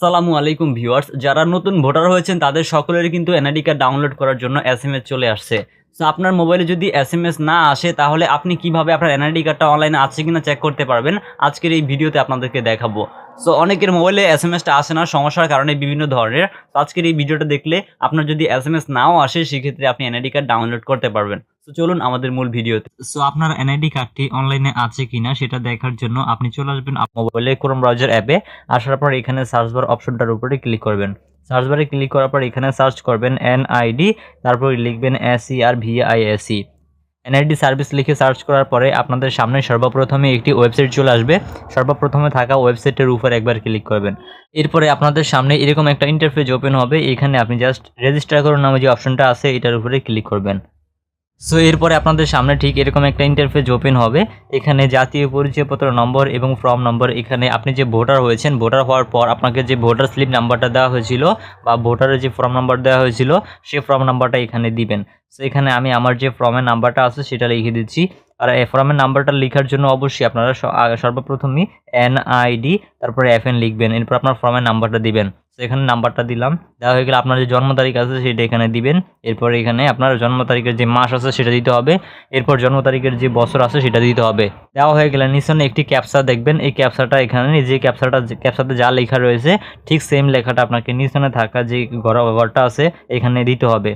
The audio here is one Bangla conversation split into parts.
আসসালামু আলাইকুম ভিউয়ার্স, যারা নতুন ভোটার হয়েছেন, তাদের সকলেরই কিন্তু এনআইডি কার্ড ডাউনলোড করার জন্য এস চলে আসছে। সো আপনার মোবাইলে যদি এস না আসে, তাহলে আপনি কীভাবে আপনার এনআইডি কার্ডটা অনলাইনে আছে কিনা চেক করতে পারবেন? আজকের এই ভিডিওতে আপনাদেরকে দেখাবো। সো অনেকের মোবাইলে এস এম এসটা আসে না, সমস্যার কারণে বিভিন্ন ধরনের। আজকের এই ভিডিওটা দেখলে আপনার যদি এস নাও আসে, সেক্ষেত্রে আপনি এনআইডি কার্ড ডাউনলোড করতে পারবেন। তো চলুন আমাদের মূল ভিডিওতে। সো আপনার এনআইডি কার্ডটি অনলাইনে আছে কিনা সেটা দেখার জন্য আপনি চলে আসবেন মোবাইলে ক্রোম ব্রাউজার অ্যাপে আসার পর এখানে সার্চ বার অপশনটার উপরে ক্লিক করবেন। সার্চ বারে ক্লিক করার পর এখানে সার্চ করবেন এনআইডি তারপর লিখবেন S E R V I S E NID service লিখে সার্চ করার পরে আপনাদের সামনে সর্বপ্রথমে একটি ওয়েবসাইট চলে আসবে। সর্বপ্রথমে থাকা ওয়েবসাইটের উপর একবার ক্লিক করবেন। এরপরে আপনাদের সামনে এরকম একটা ইন্টারফেস ওপেন হবে। এখানে আপনি জাস্ট রেজিস্টার করুন নামে যে অপশনটা আছে এটার উপরে ক্লিক করবেন। সো এরপরে আপনাদের সামনে ঠিক এরকম একটা ইন্টারফেস ওপেন হবে। এখানে জাতীয় পরিচয়পত্র নম্বর এবং ফর্ম নম্বর এখানে আপনি যে ভোটার হয়েছেন ভোটার হওয়ার পর আপনাকে যে ভোটার স্লিপ নাম্বারটা দেওয়া হয়েছিল বা ভোটারের যে ফর্ম নাম্বার দেওয়া হয়েছিল সেই ফর্ম নাম্বারটা এখানে দিবেন। সো এখানে আমি আমার যে ফর্মের নাম্বারটা আছে, সেটা লিখে দিচ্ছি। আর এই ফর্মের নাম্বারটা লেখার জন্য অবশ্যই আপনারা সর্বপ্রথমই এনআইডি তারপরে এফএন লিখবেন। এরপর আপনার ফর্মের নাম্বারটা দিবেন। তো এখানে নাম্বারটা দিলাম। দেওয়া হয়ে গেলে আপনার যে জন্ম তারিখ আছে সেটা এখানে দিবেন। এরপর এখানে আপনার জন্ম তারিখের যে মাস আছে সেটা দিতে হবে। এরপর জন্ম তারিখের যে বছর আছে সেটা দিতে হবে। দেওয়া হয়ে গেলে নিচনে একটি ক্যাপসা দেখবেন। এই ক্যাপসাটা এখানে যে ক্যাপসাটা ক্যাপসাতে যা লেখা রয়েছে, ঠিক সেম লেখাটা আপনাকে নিচনে থাকা যে ঘর ঘরটা আছে, এখানে দিতে হবে।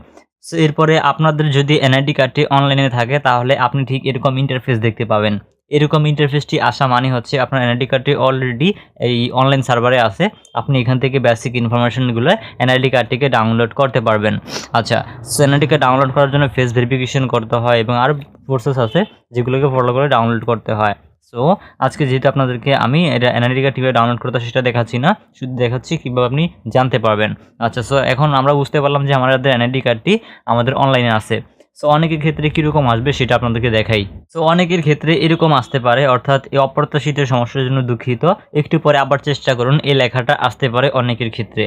এরপরে আপনাদের যদি এনআইডি কার্ডটি অনলাইনে থাকে, তাহলে আপনি ঠিক এরকম ইন্টারফেস দেখতে পাবেন। এরকম ইন্টারফেসটি আসা মানে হচ্ছে আপনার এনআইডি কার্ডটি অলরেডি এই অনলাইন সার্ভারে আছে। আপনি এখান থেকে বেসিক ইনফরমেশনগুলো এনআইডি কার্ডটিকে ডাউনলোড করতে পারবেন। আচ্ছা সো এনআইডি কার্ড ডাউনলোড করার জন্য ফেস ভেরিফিকেশন করতে হয় এবং আরও প্রসেস আছে যেগুলোকে ফলো করে ডাউনলোড করতে হয়। সো আজকে যেহেতু আপনাদেরকে আমি এটা এনআইডি কার্ড কীভাবে ডাউনলোড করতে সেটা দেখাচ্ছি না, শুধু দেখাচ্ছি কীভাবে আপনি জানতে পারবেন। আচ্ছা সো এখন আমরা বুঝতে পারলাম যে আমাদের এনআইডি কার্ডটি আমাদের অনলাইনে আছে। সো অনেকের ক্ষেত্রে কীরকম আসবে সেটা আপনাদেরকে দেখাই। সো অনেকের ক্ষেত্রে এরকম আসতে পারে, অর্থাৎ এই অপ্রত্যাশিত সমস্যার জন্য দুঃখিত। একটু পরে আবার চেষ্টা করুন, এই লেখাটা আসতে পারে অনেকের ক্ষেত্রে।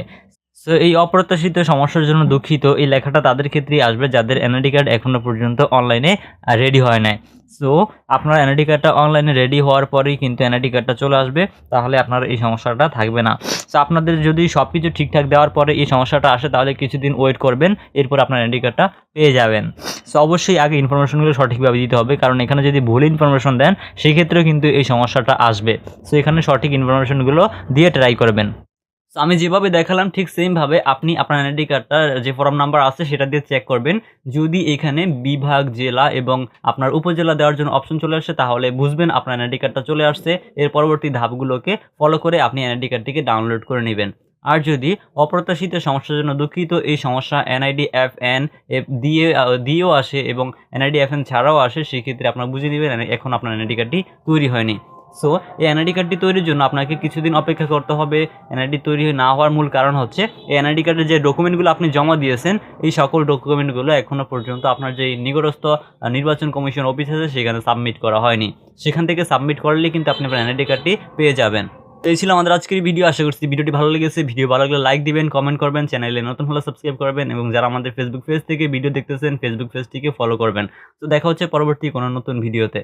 সো এই অপ্রত্যাশিত সমস্যার জন্য দুঃখিত। এই লেখাটা তাদের ক্ষেত্রেই আসবে যাদের এনআইডি কার্ড এখনও পর্যন্ত অনলাইনে রেডি হয় নাই। সো আপনার এনআইডি কার্ডটা অনলাইনে রেডি হওয়ার পরেই কিন্তু এনআইডি কার্ডটা চলে আসবে। তাহলে আপনার এই সমস্যাটা থাকবে না। সো আপনাদের যদি সব কিছু ঠিকঠাক দেওয়ার পরে এই সমস্যাটা আসে, তাহলে কিছুদিন ওয়েট করবেন, এরপর আপনার এনআইডি কার্ডটা পেয়ে যাবেন। সো অবশ্যই আগে ইনফরমেশনগুলো সঠিকভাবে দিতে হবে, কারণ এখানে যদি ভুল ইনফরমেশন দেন, সেক্ষেত্রেও কিন্তু এই সমস্যাটা আসবে। সো এখানে সঠিক ইনফরমেশনগুলো দিয়ে ট্রাই করবেন। তো আমি যেভাবে দেখালাম ঠিক সেমভাবে আপনি আপনার এনআইডি কার্ডটার যে ফর্ম নাম্বার আছে সেটা দিয়ে চেক করবেন। যদি এখানে বিভাগ, জেলা এবং আপনার উপজেলা দেওয়ার জন্য অপশন চলে আসে, তাহলে বুঝবেন আপনার এনআইডি কার্ডটা চলে আসছে। এর পরবর্তী ধাপগুলোকে ফলো করে আপনি এনআইডি কার্ডটিকে ডাউনলোড করে নেবেন। আর যদি অপ্রত্যাশিত সমস্যার জন্য দুঃখিত, এই সমস্যা এনআইডি এফ এন দিয়ে, দিয়েও আসে এবং এনআইডি এফ এন ছাড়াও আসে, সেক্ষেত্রে আপনারা বুঝে নেবেন এখন আপনার এনআইডি কার্ডটি তৈরি হয়নি। সো এই এনআইডি কার্ডটি তৈরির জন্য আপনাকে কিছুদিন অপেক্ষা করতে হবে। এনআইডি তৈরি না হওয়ার মূল কারণ হচ্ছে, এই এনআইডি কার্ডের যে ডকুমেন্টগুলো আপনি জমা দিয়েছেন, এই সকল ডকুমেন্টগুলো এখনও পর্যন্ত আপনার যে নিকটস্থ নির্বাচন কমিশন অফিস আছে, সেখানে সাবমিট করা হয়নি। সেখান থেকে সাবমিট করলে কিন্তু আপনি আপনার এনআইডি কার্ডটি পেয়ে যাবেন। এই ছিল আমাদের আজকের ভিডিও আশা করছি ভিডিওটি ভালো লেগেছে। ভিডিও ভালো লাগলে লাইক দিবেন কমেন্ট করবেন চ্যানেলে নতুন হলে সাবস্ক্রাইব করবেন এবং যারা আমাদের ফেসবুক পেজ থেকে ভিডিও দেখতেছেন ফেসবুক পেজটিকে ফলো করবেন। তো দেখা হচ্ছে পরবর্তী কোনো নতুন ভিডিওতে